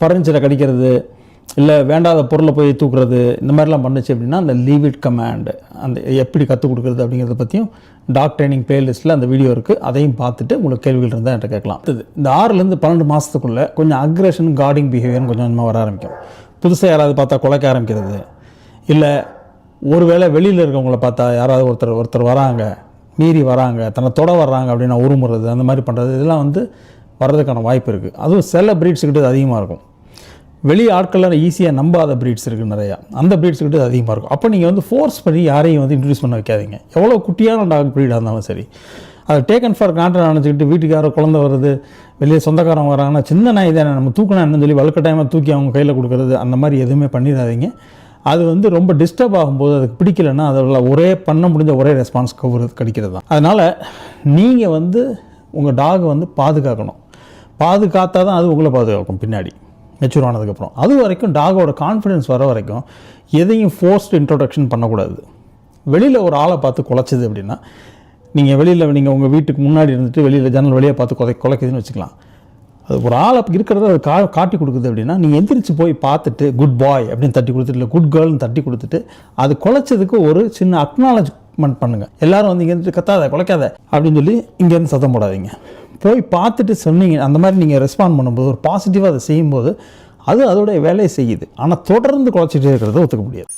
ஃபர்னிச்சரை கடிக்கிறது இல்லை வேண்டாத பொருளை போய் தூக்குறது இந்த மாதிரிலாம் பண்ணுச்சு அப்படின்னா அந்த லீவ் இட் அந்த எப்படி கற்றுக் கொடுக்குறது அப்படிங்கிறத பற்றியும் டாக் ட்ரைனிங் பிளேலிஸ்ட்டில் அந்த வீடியோ இருக்குது அதையும் பார்த்துட்டு உங்களுக்கு கேள்விகள் இருந்தால் என்கிட்ட கேட்கலாம். அடுத்தது இந்த ஆறுலேருந்து பன்னெண்டு மாதத்துக்குள்ளே கொஞ்சம் அக்ரஷன் கார்டிங் பிஹேவியர் கொஞ்சம் கொஞ்சமாக வர ஆரம்பிக்கும். புதுசாக யாராவது பார்த்தா குலைக்க ஆரம்பிக்கிறது. இல்லை ஒருவேளை வெளியில் இருக்கவங்கள பார்த்தா யாராவது ஒருத்தர் ஒருத்தர் வராங்க மீறி வராங்க தன்னை தொட வர்றாங்க அப்படின்னா உருமுறது அந்த மாதிரி பண்ணுறது இதெல்லாம் வந்து வர்றதுக்கான வாய்ப்பு இருக்குது அதுவும் சில breeds அதிகமாக இருக்கும். வெளி ஆட்கள்லாம் ஈஸியாக நம்பாத ப்ரீட்ஸ் இருக்குது நிறையா. அந்த ப்ரீட்ஸ் கிட்ட அதிகமாக இருக்கும். அப்போ நீங்கள் வந்து ஃபோர்ஸ் பண்ணி யாரையும் வந்து இன்ட்ரடியூஸ் பண்ண வைக்காதீங்க. எவ்வளோ குட்டியான டாக் ப்ரீடாக இருந்தாலும் சரி. அதை டேக்கன் ஃபார் கிராண்டட் நினச்சிக்கிட்டு வீட்டுக்கு குழந்த குழந்தை வருது வெளியே சொந்தக்காரங்க வராங்கன்னா சின்ன நாய் தானே நம்ம தூக்கினா என்னன்னு சொல்லி டைமாக தூக்கி அவங்க கையில் கொடுக்குறது அந்த மாதிரி எதுவுமே பண்ணிடாதீங்க. அது வந்து ரொம்ப டிஸ்டர்ப் ஆகும்போது அதுக்கு பிடிக்கலன்னா அதில் ஒரே பண்ண முடிஞ்ச ஒரே ரெஸ்பான்ஸ் கவுறது கிடைக்கிறது தான். அதனால் நீங்கள் வந்து உங்கள் டாகை வந்து பாதுகாக்கணும். பாதுகாத்தா தான் அது உங்களை பாதுகாக்கும் பின்னாடி. மெச்சூர் ஆனதுக்கப்புறம். அது வரைக்கும் டாகோட கான்ஃபிடென்ஸ் வர வரைக்கும் எதையும் ஃபோர்ஸ்டு இன்ட்ரொடக்ஷன் பண்ணக்கூடாது. வெளியில் ஒரு ஆளை பார்த்து குலைச்சிது அப்படின்னா நீங்கள் வெளியில் நீங்கள் உங்கள் வீட்டுக்கு முன்னாடி இருந்துட்டு வெளியில் ஜன்னல் வழியாக பார்த்து குலை குலைக்குதுன்னு வச்சுக்கலாம். அது ஒரு ஆளை இருக்கிறத அது கா காட்டி கொடுக்குது அப்படின்னா நீங்கள் எந்திரிச்சு போய் பார்த்துட்டு குட் பாய் அப்படின்னு தட்டி கொடுத்துட்டு இல்லை குட் கேர்ள்னு தட்டி கொடுத்துட்டு அது குலைச்சதுக்கு ஒரு சின்ன அக்னாலஜ்மெண்ட் பண்ணுங்கள் எல்லோரும் வந்து இங்கேருந்து கத்தாத குலைக்காத அப்படின்னு சொல்லி இங்கேருந்து சத்தம் போடாதீங்க. போய் பார்த்துட்டு சொன்னீங்க அந்த மாதிரி நீங்கள் ரெஸ்பாண்ட் பண்ணும்போது ஒரு பாசிட்டிவாக அதை செய்யும்போது அது அதோடைய வேலையை செய்யுது. ஆனால் தொடர்ந்து குலைச்சிட்டே இருக்கிறத ஒத்துக்க முடியாது.